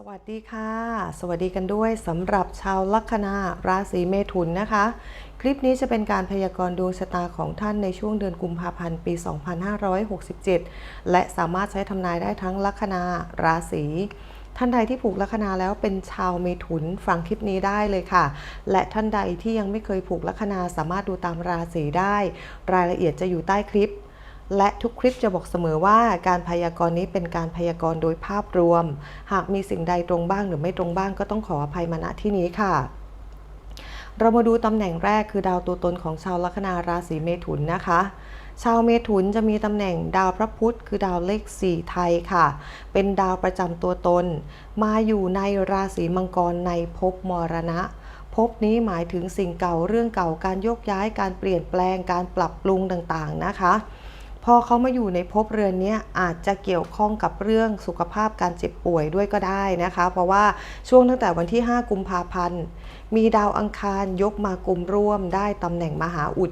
สวัสดีค่ะ สวัสดีกันด้วยสำหรับชาวลัคนาราศีเมถุนนะคะ คลิปนี้จะเป็นการพยากรณ์ดวงชะตาของท่านในช่วงเดือนกุมภาพันธ์ปี 2567 และสามารถใช้ทำนายได้ทั้งลัคนาราศีท่านใดที่ผูกลัคนาแล้วเป็นชาวเมถุนฟังคลิปนี้ได้เลยค่ะ และท่านใดที่ยังไม่เคยผูกลัคนาสามารถดูตามราศีได้ รายละเอียดจะอยู่ใต้คลิป และทุกคลิปจะบอกเสมอว่าการพยากรณ์นี้เป็นการพยากรณ์โดยภาพรวม หากมีสิ่งใดตรงบ้างหรือไม่ตรงบ้างก็ต้องขออภัยมาณที่นี้ค่ะเรามาดูตำแหน่งแรกคือดาวตัวตนของชาวลัคนาราศีเมถุนนะคะ ชาวเมถุนจะมีตำแหน่งดาวพระพุธคือดาวเลข 4 ไทยค่ะ เป็นดาวประจำตัวตน มาอยู่ในราศีมังกรในภพมรณะภพนี้หมายถึงสิ่งเก่าเรื่องเก่าการโยกย้ายการเปลี่ยนแปลงการปรับปรุงต่างๆนะคะ พอเขามาอยู่ในภพเรือนนี้อาจจะเกี่ยวข้องกับเรื่องสุขภาพการเจ็บป่วยด้วยก็ได้นะคะ เพราะว่าช่วงตั้งแต่วันที่ 5 กุมภาพันธ์ มีดาวอังคารยกมากลุ่มร่วมได้ตำแหน่งมหาอุด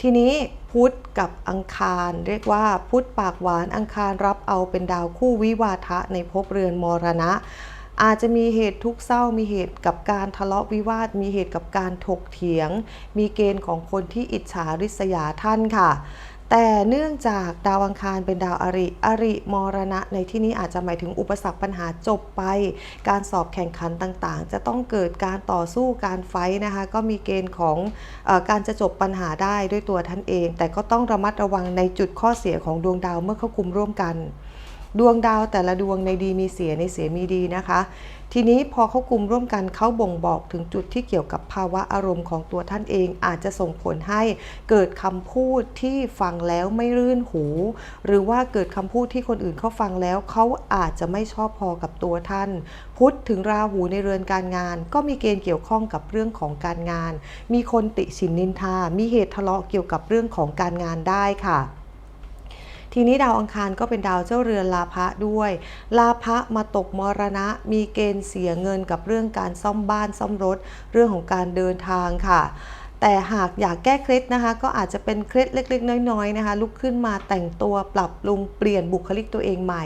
ทีนี้พุธกับอังคารเรียกว่าพุธปากหวานอังคารรับเอาเป็นดาวคู่วิวาทะในภพเรือนมรณะอาจจะมีเหตุทุกข์เศร้า มีเหตุกับการทะเลาะวิวาท มีเหตุกับการถกเถียง มีเกณฑ์ของคนที่อิจฉาริษยาท่านค่ะ แต่เนื่องจากดาวอังคารเป็นดาวอริอริมรณะ ในที่นี้อาจจะหมายถึงอุปสรรคปัญหาจบไป การสอบแข่งขันต่างๆ จะต้องเกิดการต่อสู้การไฟท์นะคะ ก็มีเกณฑ์ของอการจะจบปัญหาได้ด้วยตัวท่านเอง แต่ก็ต้องระมัดระวังในจุดข้อเสียของดวงดาวเมื่อเข้าคุมร่วมกัน ดวงดาวแต่ละดวงในดีมีเสียในเสียมีดีนะคะ ทีนี้พอเขากลุ่มร่วมกันเขาบ่งบอกถึงจุดที่เกี่ยวกับภาวะอารมณ์ของตัวท่านเอง อาจจะส่งผลให้เกิดคำพูดที่ฟังแล้วไม่รื่นหู หรือว่าเกิดคำพูดที่คนอื่นเขาฟังแล้วเขาอาจจะไม่ชอบพอกับตัวท่าน พุทธถึงราหูในเรือนการงาน ก็มีเกณฑ์เกี่ยวข้องกับเรื่องของการงาน มีคนติฉินนินทา มีเหตุทะเลาะเกี่ยวกับเรื่องของการงานได้ค่ะ ทีนี้ดาวอังคารก็เป็นดาวเจ้าเรือนลาภะด้วย ลาภะมาตกมรณะ มีเกณฑ์เสียเงินกับเรื่องการซ่อมบ้านซ่อมรถ เรื่องของการเดินทางค่ะแต่หากอยากแก้เคล็ดนะคะ ก็อาจจะเป็นเคล็ดเล็ก ๆ น้อยๆนะคะ ลุกขึ้นมาแต่งตัวปรับปรุงเปลี่ยนบุคลิกตัวเองใหม่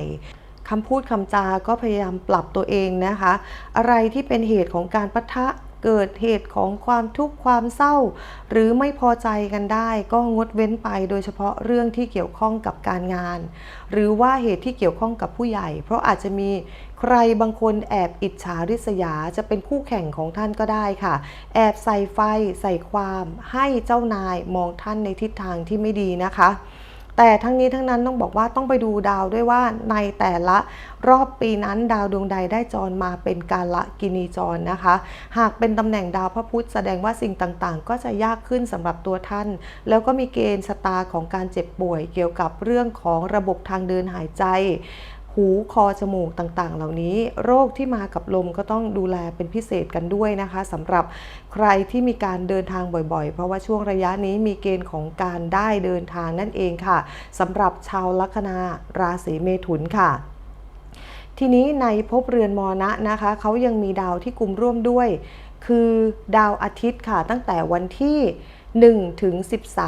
คำพูดคำจาก็พยายามปรับตัวเองนะคะ อะไรที่เป็นเหตุของการปะทะ เกิดเหตุของความทุกข์ความเศร้า หรือไม่พอใจกันได้ ก็งดเว้นไปโดยเฉพาะเรื่องที่เกี่ยวข้องกับการงาน หรือว่าเหตุที่เกี่ยวข้องกับผู้ใหญ่ เพราะอาจจะมีใครบางคนแอบอิจฉาริษยาจะเป็นคู่แข่งของท่านก็ได้ค่ะ แอบใส่ไฟใส่ความให้เจ้านายมองท่านในทิศทางที่ไม่ดีนะคะ แต่ทั้งนี้ทั้งนั้นต้องบอกว่าต้องไปดูดาวด้วยว่าในแต่ละรอบปีนั้นดาวดวงใดได้จรมาเป็นการละกินีจรนะคะ หากเป็นตำแหน่งดาวพระพุธแสดงว่าสิ่งต่างๆ ก็จะยากขึ้นสำหรับตัวท่าน แล้วก็มีเกณฑ์ชะตาของการเจ็บป่วย เกี่ยวกับเรื่องของระบบทางเดินหายใจ หูคอจมูกต่างๆ เหล่านี้โรคที่มากับลมก็ต้องดูแลเป็นพิเศษกันด้วยนะคะสำหรับใครที่มีการเดินทางบ่อยๆ เพราะว่าช่วงระยะนี้มีเกณฑ์ของการได้เดินทางนั่นเองค่ะสำหรับชาวลัคนาราศีเมถุนค่ะทีนี้ในภพเรือนมรณะนะคะเขายังมีดาวที่กลุ่มร่วมด้วย คือดาวอาทิตย์ค่ะตั้งแต่วันที่ 1 ถึง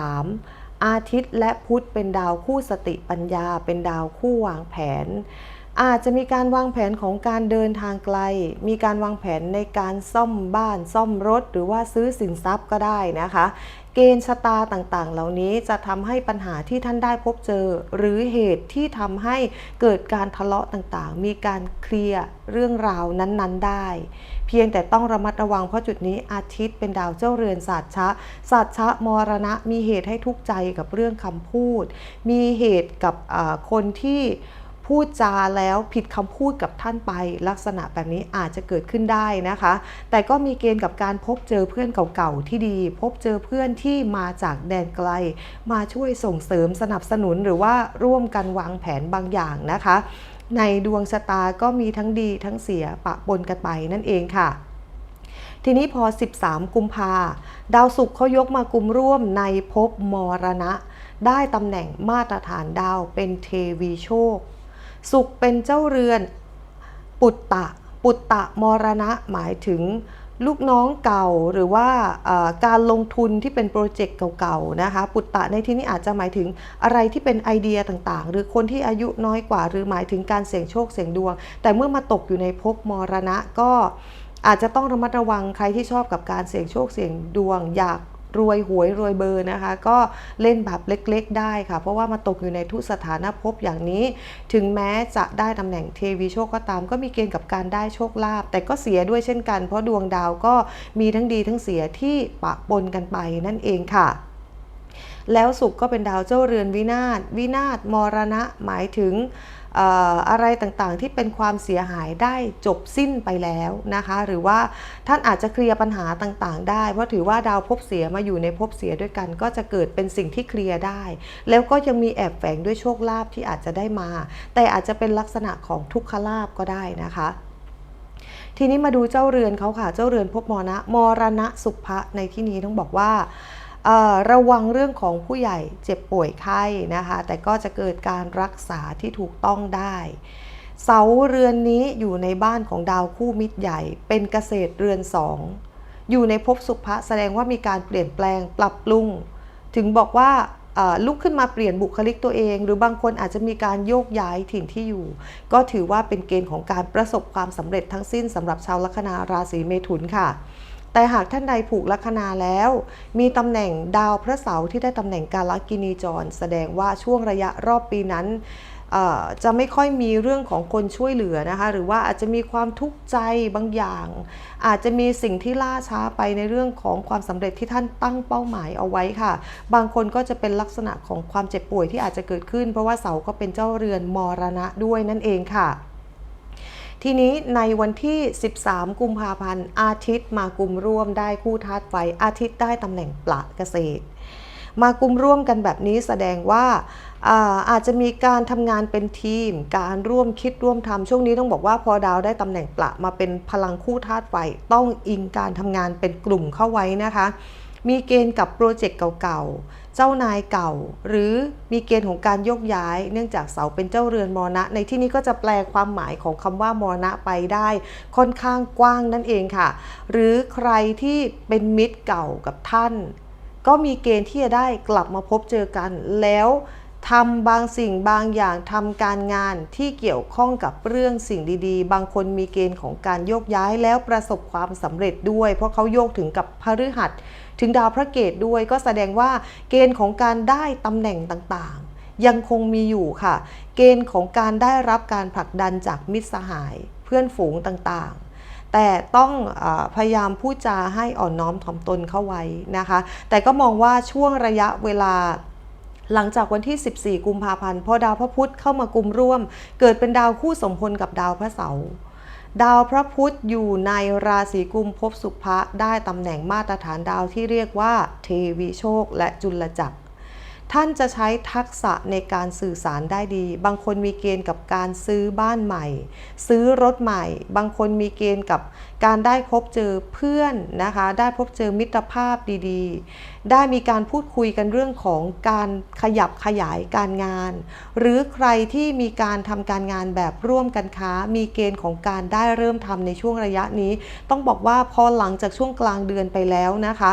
13 อาทิตย์และพุธเป็นดาวคู่สติปัญญา เป็นดาวคู่วางแผน อาจจะมีการวางแผนของการเดินทางไกล มีการวางแผนในการซ่อมบ้านซ่อมรถ หรือว่าซื้อสินทรัพย์ก็ได้นะคะ เกณฑ์ชะตาต่างๆ เหล่านี้จะทำให้ปัญหาที่ท่านได้พบเจอ หรือเหตุที่ทำให้เกิดการทะเลาะต่างๆ มีการเคลียร์เรื่องราวนั้นๆ ได้ เพียงแต่ต้องระมัดระวังเพราะจุดนี้อาทิตย์เป็นดาวเจ้าเรือนศาสตร์ชะศาสตร์ชะมรณะมีเหตุให้ทุกข์ใจกับเรื่องคำพูด มีเหตุกับคนที่พูดจาแล้วผิดคำพูดกับท่านไปลักษณะแบบนี้อาจจะเกิดขึ้นได้นะคะ แต่ก็มีเกณฑ์กับการพบเจอเพื่อนเก่าๆที่ดี พบเจอเพื่อนที่มาจากแดนไกล มาช่วยส่งเสริมสนับสนุนหรือว่าร่วมกันวางแผนบางอย่างนะคะ ในดวงชะตาก็มีทั้งดีทั้งเสียปะปนกันไปนั่นเองค่ะ ทีนี้พอ 13 กุมภาดาวศุกร์เขายกมากุมร่วมในภพมรณะ ได้ตำแหน่งมาตรฐานดาวเป็นเทวีโชคสุขเป็นเจ้าเรือน ปุตตะ ปุตตะมรณะหมายถึง ลูกน้องเก่าหรือว่าการลงทุนที่เป็นโปรเจกต์เก่าๆนะคะปุตตะในที่นี้อาจจะหมายถึงอะไรที่เป็นไอเดียต่างๆ หรือคนที่อายุน้อยกว่า หรือหมายถึงการเสี่ยงโชคเสี่ยงดวง แต่เมื่อมาตกอยู่ในภพมรณะก็อาจจะต้องระมัดระวังใครที่ชอบกับการเสี่ยงโชคเสี่ยงดวง อยาก รวยหวยรวยเบอร์นะคะ ก็เล่นแบบเล็กๆ ได้ค่ะ เพราะว่ามาตกอยู่ในทุสถานภพอย่างนี้ ถึงแม้จะได้ตำแหน่งเทวีโชคก็ตาม ก็มีเกณฑ์กับการได้โชคลาภแต่ก็เสียด้วยเช่นกัน เพราะดวงดาวก็มีทั้งดีทั้งเสียที่ปะปนกันไปนั่นเองค่ะแล้วสุขก็เป็นดาวเจ้าเรือนวินาศวินาศมรณะหมายถึง อะไรต่างๆ ที่เป็นความเสียหายได้จบสิ้นไปแล้วนะคะ หรือว่าท่านอาจจะเคลียร์ปัญหาต่างๆ ได้ เพราะถือว่าดาวภพเสียมาอยู่ในภพเสียด้วยกัน ก็จะเกิดเป็นสิ่งที่เคลียร์ได้ แล้วก็ยังมีแอบแฝงด้วยโชคลาภที่อาจจะได้มา แต่อาจจะเป็นลักษณะของทุกขลาภก็ได้นะคะทีนี้มาดูเจ้าเรือนเขาค่ะ เจ้าเรือนภพมรณะ มรณะสุภะในที่นี้ต้องบอกว่า ระวังเรื่องของผู้ใหญ่เจ็บป่วยไข้นะคะ แต่ก็จะเกิดการรักษาที่ถูกต้องได้ เสาเรือนนี้อยู่ในบ้านของดาวคู่มิตรใหญ่ เป็นเกษตรเรือนสองอยู่ในภพสุภะแสดงว่ามีการเปลี่ยนแปลงปรับปรุง ถึงบอกว่าลุกขึ้นมาเปลี่ยนบุคลิกตัวเอง หรือบางคนอาจจะมีการโยกย้ายถิ่นที่อยู่ ก็ถือว่าเป็นเกณฑ์ของการประสบความสำเร็จทั้งสิ้นสำหรับชาวลัคนาราศีเมถุนค่ะ แต่หากท่านใดผูกลัคนาแล้ว มีตำแหน่งดาวพระเสาร์ที่ได้ตำแหน่งการลักินีจร แสดงว่าช่วงระยะรอบปีนั้นจะไม่ค่อยมีเรื่องของคนช่วยเหลือนะคะ หรือว่าอาจจะมีความทุกข์ใจบางอย่าง อาจจะมีสิ่งที่ล่าช้าไปในเรื่องของความสำเร็จที่ท่านตั้งเป้าหมายเอาไว้ค่ะ บางคนก็จะเป็นลักษณะของความเจ็บป่วยที่อาจจะเกิดขึ้น เพราะว่าเสาก็เป็นเจ้าเรือนมรณะด้วยนั่นเองค่ะ ทีนี้ในวันที่ 13 กุมภาพันธ์ อาทิตย์มากุมร่วมได้คู่ธาตุไฟ อาทิตย์ได้ตำแหน่งปละเกษตร มากุมร่วมกันแบบนี้แสดงว่าอาอาจจะมีการทำงานเป็นทีม การร่วมคิดร่วมทำช่วงนี้ต้องบอกว่าพอดาวได้ตำแหน่งปละมาเป็นพลังคู่ธาตุไฟ ต้องอิงการทำงานเป็นกลุ่มเข้าไว้นะคะ มีเกณฑ์กับโปรเจกต์เก่าๆ เจ้านายเก่า หรือมีเกณฑ์ของการโยกย้าย เนื่องจากเสาเป็นเจ้าเรือนมรณะ ในที่นี้ก็จะแปลความหมายของคำว่ามรณะไปได้ค่อนข้างกว้างนั่นเองค่ะ หรือใครที่เป็นมิตรเก่ากับท่าน ก็มีเกณฑ์ที่จะได้กลับมาพบเจอกันแล้ว ทำบางสิ่งบางอย่างทำการงานที่เกี่ยวข้องกับเรื่องสิ่งดีๆ บางคนมีเกณฑ์ของการโยกย้ายแล้วประสบความสำเร็จด้วย เพราะเขาโยกถึงกับพฤหัส ถึงดาวพระเกตด้วย ก็แสดงว่าเกณฑ์ของการได้ตำแหน่งต่างๆ ยังคงมีอยู่ค่ะ เกณฑ์ของการได้รับการผลักดันจากมิตรสหายเพื่อนฝูงต่างๆ แต่ต้องอพยายามพูดจาให้อ่อนน้อมถ่อมตนเข้าไว้นะคะ แต่ก็มองว่าช่วงระยะเวลา หลังจากวันที่ 14 กุมภาพันธ์พอดาวพระพุธเข้ามากุมร่วม เกิดเป็นดาวคู่สมพลกับดาวพระเสาร์ดาวพระพุธอยู่ในราศีกุมภพสุภะได้ตำแหน่งมาตรฐานดาวที่เรียกว่า เทวีโชคและจุลจักร ท่านจะใช้ทักษะในการสื่อสารได้ดี บางคนมีเกณฑ์กับการซื้อบ้านใหม่ ซื้อรถใหม่ บางคนมีเกณฑ์กับการได้พบเจอเพื่อนนะคะ ได้พบเจอมิตรภาพดีๆ ได้มีการพูดคุยกันเรื่องของการขยับขยายการงาน หรือใครที่มีการทำการงานแบบร่วมกันค้า มีเกณฑ์ของการได้เริ่มทำในช่วงระยะนี้ ต้องบอกว่าพอหลังจากช่วงกลางเดือนไปแล้วนะคะ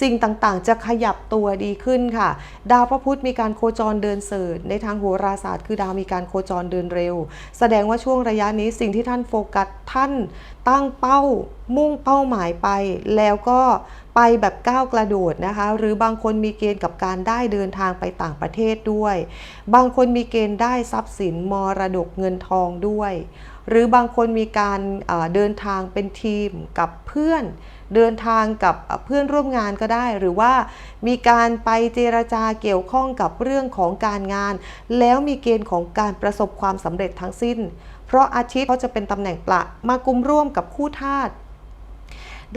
สิ่งต่างๆ จะขยับตัวดีขึ้นค่ะ ดาวพระพุธมีการโคจรเดินเสริฐในทางโหราศาสตร์คือดาวมีการโคจรเดินเร็ว แสดงว่าช่วงระยะนี้สิ่งที่ท่านโฟกัสท่านตั้งเป้ามุ่งเป้าหมายไป แล้วก็ไปแบบก้าวกระโดดนะคะ หรือบางคนมีเกณฑ์กับการได้เดินทางไปต่างประเทศด้วย บางคนมีเกณฑ์ได้ทรัพย์สินมรดกเงินทองด้วย หรือบางคนมีการเดินทางเป็นทีมกับเพื่อน เดินทางกับเพื่อนร่วมงานก็ได้ หรือว่ามีการไปเจรจาเกี่ยวข้องกับเรื่องของการงาน แล้วมีเกณฑ์ของการประสบความสำเร็จทั้งสิ้น เพราะอาทิตย์เขาจะเป็นตำแหน่งประมากุมร่วมกับคู่ธาตุ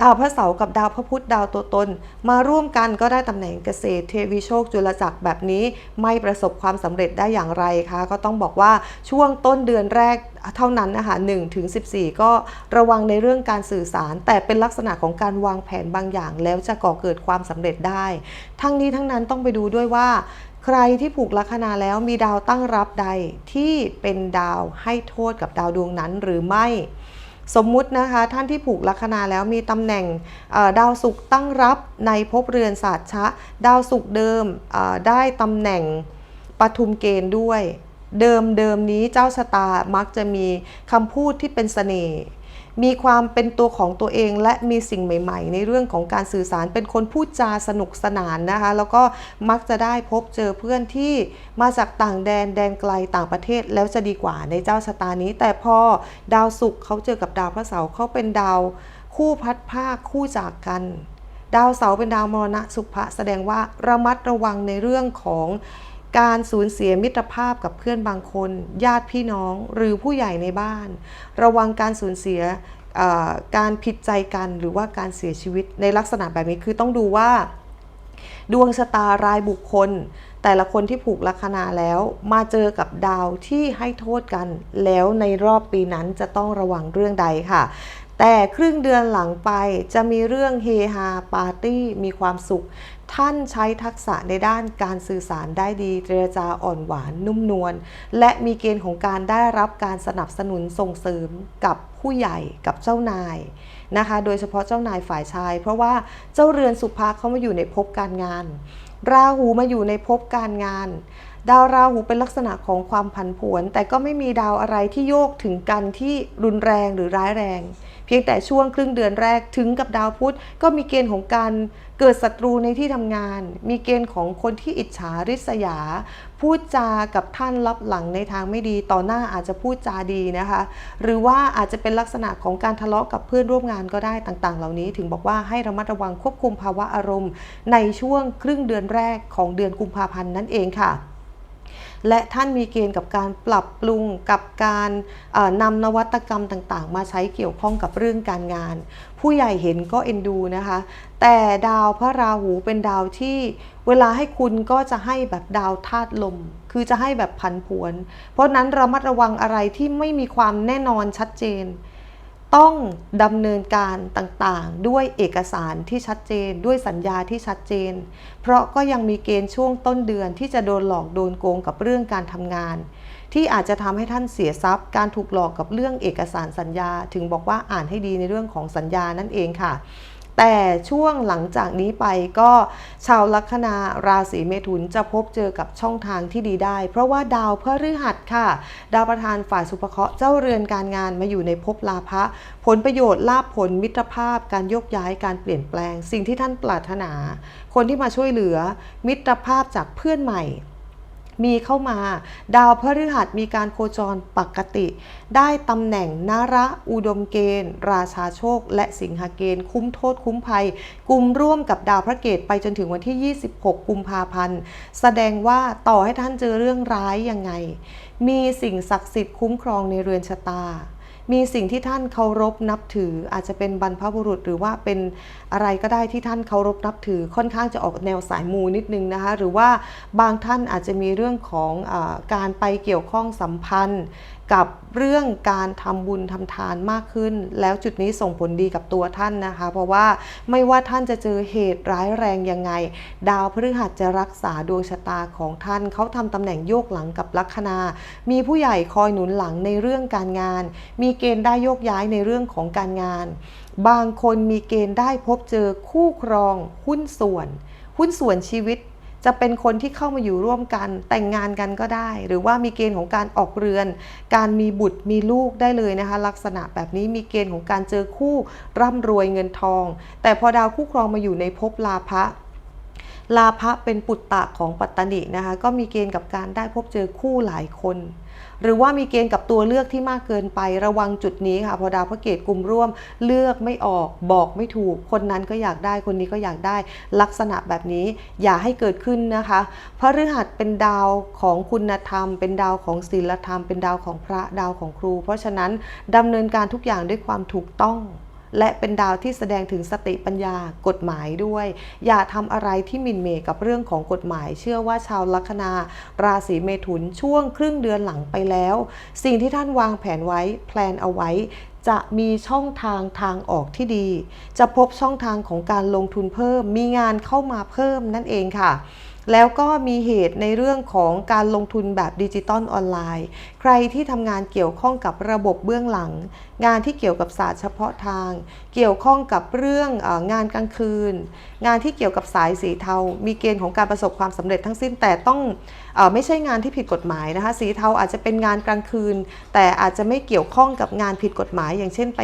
ดาวพระเสาร์กับดาวพระพุธดาวตัวตน มาร่วมกันก็ได้ตำแหน่งเกษตรเทวีโชคจุลจักรแบบนี้ไม่ประสบความสำเร็จได้อย่างไรคะ ก็ต้องบอกว่าช่วงต้นเดือนแรกเท่านั้นนะคะ1ถึง14 ก็ระวังในเรื่องการสื่อสาร แต่เป็นลักษณะของการวางแผนบางอย่าง แล้วจะก่อเกิดความสำเร็จได้ ทั้งนี้ทั้งนั้นต้องไปดูด้วยว่าใครที่ผูกลัคนาแล้วมีดาวตั้งรับใดที่เป็นดาวให้โทษกับดาวดวงนั้นหรือไม่ สมมุตินะคะท่านที่ผูกลัคนาแล้วมีตำแหน่งดาวศุกร์ตั้งรับในภพเรือนศาสตร์ชะ ดาวศุกร์เดิมได้ตำแหน่งปทุมเกณฑ์ด้วย เดิมเดิมนี้เจ้าชะตามักจะมีคำพูดที่เป็นเสน่ห์ มีความเป็นตัวของตัวเอง และมีสิ่งใหม่ ๆ ในเรื่องของการสื่อสารเป็นคนพูดจาสนุกสนานนะคะ แล้วก็มักจะได้พบเจอเพื่อนที่มาจากต่างแดนแดนไกลต่างประเทศแล้วจะดีกว่าในเจ้าชะตานี้ แต่พอดาวศุกร์เขาเจอกับดาวพระเสาร์เขาเป็นดาวคู่พัดภาคคู่จากกัน ดาวเสาร์เป็นดาวมรณะสุภะแสดงว่าระมัดระวังในเรื่องของ การสูญเสียมิตรภาพกับเพื่อนบางคน ญาติพี่น้องหรือผู้ใหญ่ในบ้าน ระวังการสูญเสียการผิดใจกันหรือว่าการเสียชีวิตในลักษณะแบบนี้คือต้องดูว่า ดวงชะตารายบุคคล แต่ละคนที่ผูกลัคนาแล้ว มาเจอกับดาวที่ให้โทษกัน แล้วในรอบปีนั้นจะต้องระวังเรื่องใดค่ะแต่ครึ่งเดือนหลังไปจะมีเรื่องเฮฮาปาร์ตี้มีความสุข ท่านใช้ทักษะในด้านการสื่อสารได้ดี เจรจาอ่อนหวานนุ่มนวล และมีเกณฑ์ของการได้รับการสนับสนุนส่งเสริมกับผู้ใหญ่กับเจ้านายนะคะ โดยเฉพาะเจ้านายฝ่ายชาย เพราะว่าเจ้าเรือนสุภาเขามาอยู่ในภพการงาน ราหูมาอยู่ในภพการงาน ดาวราหูเป็นลักษณะของความผันผวน แต่ก็ไม่มีดาวอะไรที่โยกถึงกันที่รุนแรงหรือร้ายแรง เพียงแต่ช่วงครึ่งเดือนแรกถึงกับดาวพุธก็มีเกณฑ์ของการเกิดศัตรูในที่ทำงาน มีเกณฑ์ของคนที่อิจฉาริษยา พูดจากับท่านรับหลังในทางไม่ดี ต่อหน้าอาจจะพูดจาดีนะคะ หรือว่าอาจจะเป็นลักษณะของการทะเลาะกับเพื่อนร่วมงานก็ได้ต่างๆ เหล่านี้ ถึงบอกว่าให้ระมัดระวังควบคุมภาวะอารมณ์ ในช่วงครึ่งเดือนแรกของเดือนกุมภาพันธ์นั่นเองค่ะ และท่านมีเกณฑ์กับการปรับปรุงกับการนำนวัตกรรมต่างๆ มาใช้เกี่ยวข้องกับเรื่องการงาน ผู้ใหญ่เห็นก็เอ็นดูนะคะ แต่ดาวพระราหูเป็นดาวที่เวลาให้คุณก็จะให้แบบดาวธาตุลม คือจะให้แบบผันผวน เพราะนั้นระมัดระวังอะไรที่ไม่มีความแน่นอนชัดเจน ต้องดำเนินการต่างๆ ด้วยเอกสารที่ชัดเจน ด้วยสัญญาที่ชัดเจน เพราะก็ยังมีเกณฑ์ช่วงต้นเดือนที่จะโดนหลอกโดนโกงกับเรื่องการทำงาน ที่อาจจะทำให้ท่านเสียทรัพย์ การถูกหลอกกับเรื่องเอกสารสัญญา ถึงบอกว่าอ่านให้ดีในเรื่องของสัญญานั่นเองค่ะ แต่ช่วงหลังจากนี้ไปก็ชาวลัคนาราศีเมถุนจะพบเจอกับช่องทางที่ดีได้ เพราะว่าดาวพฤหัสค่ะ ดาวประธานฝ่ายสุภเคราะห์เจ้าเรือนการงานมาอยู่ในภพลาภะผลประโยชน์ลาภผลมิตรภาพ การยกย้ายการเปลี่ยนแปลง สิ่งที่ท่านปรารถนา คนที่มาช่วยเหลือมิตรภาพจากเพื่อนใหม่ มีเข้ามา ดาวพฤหัสมีการโคจรปกติ ได้ตำแหน่งนาระอุดมเกณฑ์ ราชาโชค และสิงหเกณฑ์ คุ้มโทษคุ้มภัยกลุ่มร่วมกับดาวพระเกตไปจนถึงวันที่ 26 กุมภาพันธ์ แสดงว่าต่อให้ท่านเจอเรื่องร้ายยังไง มีสิ่งศักดิ์สิทธิ์คุ้มครองในเรือนชะตา มีสิ่งที่ท่านเคารพนับถือ อาจจะเป็นบรรพบุรุษหรือว่าเป็นอะไรก็ได้ที่ท่านเคารพนับถือ ค่อนข้างจะออกแนวสายมูนิดนึงนะคะ หรือว่าบางท่านอาจจะมีเรื่องของอการไปเกี่ยวข้องสัมพันธ์ กับเรื่องการทำบุญทำทานมากขึ้น แล้วจุดนี้ส่งผลดีกับตัวท่านนะคะ เพราะว่าไม่ว่าท่านจะเจอเหตุร้ายแรงยังไง ดาวพฤหัสจะรักษาดวงชะตาของท่าน เขาทำตำแหน่งโยกหลังกับลัคนา มีผู้ใหญ่คอยหนุนหลังในเรื่องการงาน มีเกณฑ์ได้โยกย้ายในเรื่องของการงาน บางคนมีเกณฑ์ได้พบเจอคู่ครอง หุ้นส่วน หุ้นส่วนชีวิต จะเป็นคนที่เข้ามาอยู่ร่วมกัน แต่งงานกันก็ได้ หรือว่ามีเกณฑ์ของการออกเรือน การมีบุตรมีลูกได้เลยนะคะ ลักษณะแบบนี้มีเกณฑ์ของการเจอคู่ร่ำรวยเงินทอง แต่พอดาวคู่ครองมาอยู่ในภพลาภะลาภะเป็นปุตตะของปัตตนินะคะ ก็มีเกณฑ์กับการได้พบเจอคู่หลายคน หรือว่ามีเกณฑ์กับตัวเลือกที่มากเกินไประวังจุดนี้ค่ะพอดาวพระเกตกลุ่มร่วมเลือกไม่ออกบอกไม่ถูก คนนั้นก็อยากได้คนนี้ก็อยากได้ลักษณะแบบนี้อย่าให้เกิดขึ้นนะคะพระฤหัสเป็นดาวของคุณธรรม เป็นดาวของศีลธรรม เป็นดาวของพระดาวของครู เพราะฉะนั้นดำเนินการทุกอย่างด้วยความถูกต้อง และเป็นดาวที่แสดงถึงสติปัญญากฎหมายด้วย อย่าทำอะไรที่มินเมกับเรื่องของกฎหมาย เชื่อว่าชาวลัคนาราศีเมถุนช่วงครึ่งเดือนหลังไปแล้ว สิ่งที่ท่านวางแผนไว้แพลนเอาไว้จะมีช่องทางทางออกที่ดี จะพบช่องทางของการลงทุนเพิ่ม มีงานเข้ามาเพิ่มนั่นเองค่ะ แล้วก็มีเหตุในเรื่องของการลงทุนแบบดิจิตอลออนไลน์ ใครที่ทำงานเกี่ยวข้องกับระบบเบื้องหลัง งานที่เกี่ยวกับศาสตร์เฉพาะทาง เกี่ยวข้องกับเรื่องงานกลางคืน งานที่เกี่ยวกับสายสีเทา มีเกณฑ์ของการประสบความสำเร็จทั้งสิ้นแต่ต้องอไม่ใช่งานที่ผิดกฎหมายนะคะ สีเทาอาจจะเป็นงานกลางคืน แต่อาจจะไม่เกี่ยวข้องกับงานผิดกฎหมาย อย่างเช่นไป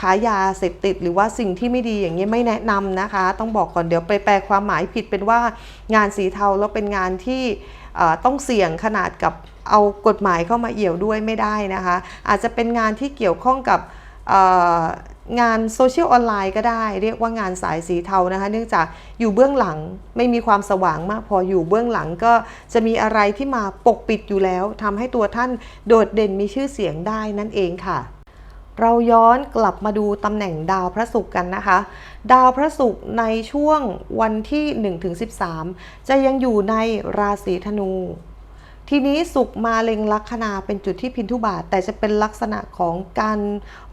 ขายยาเสพติด หรือว่าสิ่งที่ไม่ดีอย่างนี้ไม่แนะนำนะคะ ต้องบอกก่อนเดี๋ยวไปแปลความหมายผิดเป็นว่างานสีเทาแล้วเป็นงานที่ต้องเสี่ยงขนาดกับเอากฎหมายเข้ามาเอี่ยวด้วยไม่ได้นะคะ อาจจะเป็นงานที่เกี่ยวข้องกับงานโซเชียลออนไลน์ก็ได้ เรียกว่างานสายสีเทานะคะเนื่องจากอยู่เบื้องหลังไม่มีความสว่างมากพออยู่เบื้องหลังก็จะมีอะไรที่มาปกปิดอยู่แล้วทำให้ตัวท่านโดดเด่นมีชื่อเสียงได้นั่นเองค่ะ เราย้อนกลับมาดูตำแหน่งดาวพระศุกร์กันนะคะ ดาวพระศุกร์ในช่วงวันที่ 1-13 จะยังอยู่ในราศีธนู ทีนี้สุขมาเล็งลัคนาเป็นจุดที่พินทุบาท แต่จะเป็นลักษณะของการ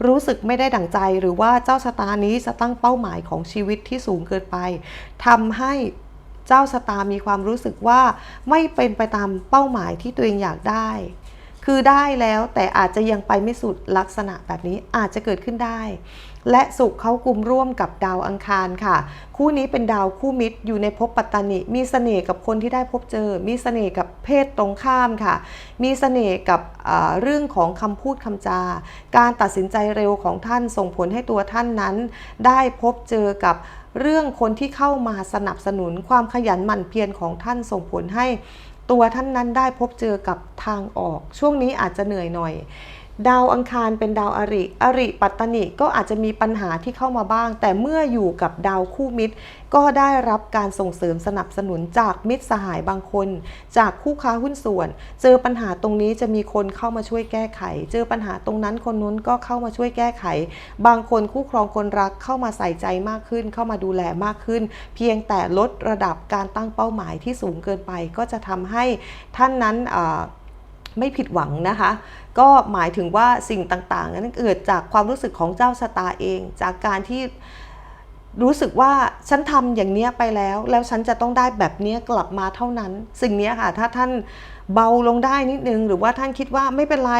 รู้สึกไม่ได้ดั่งใจ หรือว่าเจ้าชะตานี้จะตั้งเป้าหมายของชีวิตที่สูงเกินไปทำให้เจ้าชะตามีความรู้สึกว่าไม่เป็นไปตามเป้าหมายที่ตัวเองอยากได้ คือได้แล้วแต่อาจจะยังไปไม่สุดลักษณะแบบนี้อาจจะเกิดขึ้นได้ และสุขเขากลุ่มร่วมกับดาวอังคารค่ะ คู่นี้เป็นดาวคู่มิตรอยู่ในภพปัตตานิ มีเสน่ห์กับคนที่ได้พบเจอ มีเสน่ห์กับเพศตรงข้ามค่ะ มีเสน่ห์กับเรื่องของคำพูดคำจา การตัดสินใจเร็วของท่านส่งผลให้ตัวท่านนั้น ได้พบเจอกับเรื่องคนที่เข้ามาสนับสนุนความขยันหมั่นเพียรของท่านส่งผลให้ ตัวท่านนั้นได้พบเจอกับทางออก ช่วงนี้อาจจะเหนื่อยหน่อย ดาวอังคารเป็นดาวอริ อริปัตตนิก็อาจจะมีปัญหาที่เข้ามาบ้าง แต่เมื่ออยู่กับดาวคู่มิตร ก็ได้รับการส่งเสริมสนับสนุนจากมิตรสหายบางคน จากคู่ค้าหุ้นส่วน เจอปัญหาตรงนี้จะมีคนเข้ามาช่วยแก้ไข เจอปัญหาตรงนั้นคนนู้นก็เข้ามาช่วยแก้ไข บางคนคู่ครองคนรักเข้ามาใส่ใจมากขึ้น เข้ามาดูแลมากขึ้น เพียงแต่ลดระดับการตั้งเป้าหมายที่สูงเกินไปก็จะทำให้ท่านนั้นอ่า ไม่ผิดหวังนะคะ ก็หมายถึงว่าสิ่งต่างๆ นั้นเกิดจากความรู้สึกของเจ้าชะตาเอง จากการที่รู้สึกว่าฉันทำอย่างเนี้ยไปแล้ว แล้วฉันจะต้องได้แบบเนี้ยกลับมาเท่านั้น สิ่งนี้ค่ะ ถ้าท่านเบาลงได้นิดนึง หรือว่าท่านคิดว่าไม่เป็นไร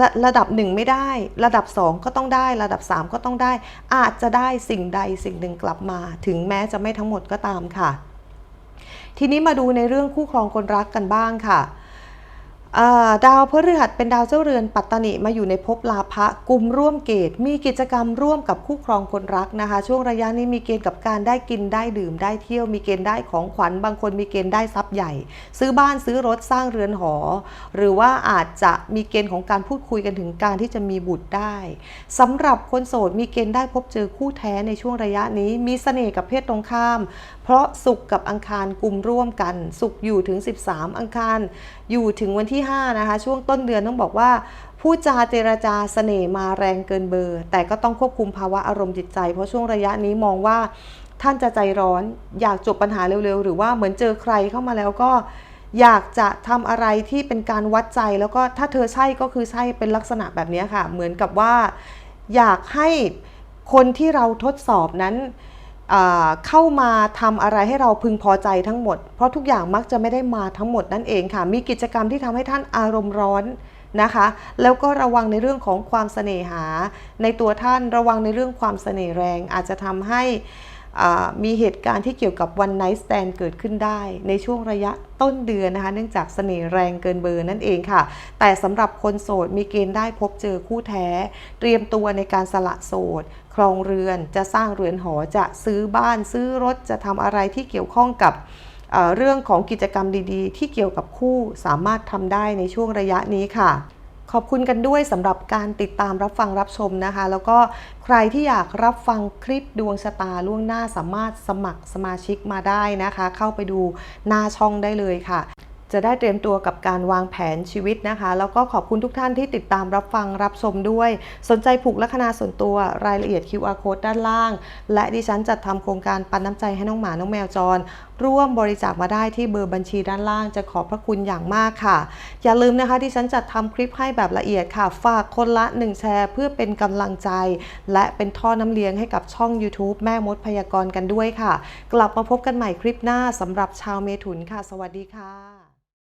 ระระดับหนึ่งไม่ได้ ระดับ 2 ก็ต้องได้ ระดับ 3 ก็ต้องได้ อาจจะได้สิ่งใดสิ่งหนึ่งกลับมา ถึงแม้จะไม่ทั้งหมดก็ตามค่ะ ทีนี้มาดูในเรื่องคู่ครองคนรักกันบ้างค่ะ ดาวพฤหัสเป็นดาวเจ้าเรือนปัตตนิมาอยู่ในภพลาภะกลุ่มร่วมเกตมีกิจกรรมร่วมกับคู่ครองคนรักนะคะ ช่วงระยะนี้มีเกณฑ์กับการได้กินได้ดื่มได้เที่ยว มีเกณฑ์ได้ของขวัญบางคนมีเกณฑ์ได้ทรัพย์ใหญ่ ซื้อบ้านซื้อรถสร้างเรือนหอ หรือว่าอาจจะมีเกณฑ์ของการพูดคุยกันถึงการที่จะมีบุตรได้สำหรับคนโสดมีเกณฑ์ได้พบเจอคู่แท้ในช่วงระยะนี้ มีเสน่ห์กับเพศตรงข้าม เพราะสุขกับอังคารกลุ่มร่วมกัน สุขอยู่ถึง 13 อังคารอยู่ถึงวันที่5นะคะช่วงต้นเดือนต้องบอกว่าผู้จาเจรจาเสน่ห์มาแรงเกินเบอร์ แต่ก็ต้องควบคุมภาวะอารมณ์จิตใจ เพราะช่วงระยะนี้มองว่าท่านจะใจร้อนอยากจบปัญหาเร็วๆ หรือว่าเหมือนเจอใครเข้ามาแล้วก็อยากจะทำอะไรที่เป็นการวัดใจ แล้วก็ถ้าเธอใช่ก็คือใช่เป็นลักษณะแบบนี้ค่ะ เหมือนกับว่า อยากให้คนที่เราทดสอบนั้น เข้ามาทำอะไรให้เราพึงพอใจทั้งหมด เพราะทุกอย่างมักจะไม่ได้มาทั้งหมดนั่นเองค่ะ มีกิจกรรมที่ทำให้ท่านอารมณ์ร้อนนะคะ แล้วก็ระวังในเรื่องของความเสน่หา ในตัวท่านระวังในเรื่องความเสน่ห์แรง อาจจะทำให้มีเหตุการณ์ที่เกี่ยวกับวันไนท์สแตนเกิดขึ้นได้ ในช่วงระยะต้นเดือนนะคะ เนื่องจากเสน่ห์แรงเกินเบอร์นั่นเองค่ะ แต่สำหรับคนโสดมีเกณฑ์ได้พบเจอคู่แท้ เตรียมตัวในการสละโสด รองเรือน จะสร้างเรือนหอจะซื้อบ้านซื้อรถจะทำอะไรที่เกี่ยวข้องกับเอ่อเรื่องของกิจกรรมดีๆ ที่เกี่ยวกับคู่สามารถทำได้ในช่วงระยะนี้ค่ะขอบคุณกันด้วยสำหรับการติดตามรับฟังรับชมนะคะ แล้วก็ใครที่อยากรับฟังคลิปดวงชะตาล่วงหน้าสามารถสมัครสมาชิกมาได้นะคะ เข้าไปดูหน้าช่องได้เลยค่ะ จะได้เตรียมตัวกับการวางแผนชีวิตนะคะ แล้วก็ขอบคุณทุกท่านที่ติดตามรับฟังรับชมด้วย สนใจผูกลัคนาส่วนตัวรายละเอียด QR code ด้านล่าง และดิฉันจัดทำโครงการปันน้ำใจให้น้องหมาน้องแมวจร ร่วมบริจาคมาได้ที่เบอร์บัญชีด้านล่าง จะขอบพระคุณอย่างมากค่ะ อย่าลืมนะคะที่ฉันจัดทำคลิปให้แบบละเอียดค่ะ ฝากคนละ 1 แชร์ เพื่อเป็นกำลังใจ และเป็นท่อน้ำเลี้ยงให้กับช่อง YouTube แม่มดพยากรณ์กันด้วยค่ะ กลับมาพบกันใหม่คลิปหน้าสำหรับชาวเมถุนค่ะ สวัสดีค่ะ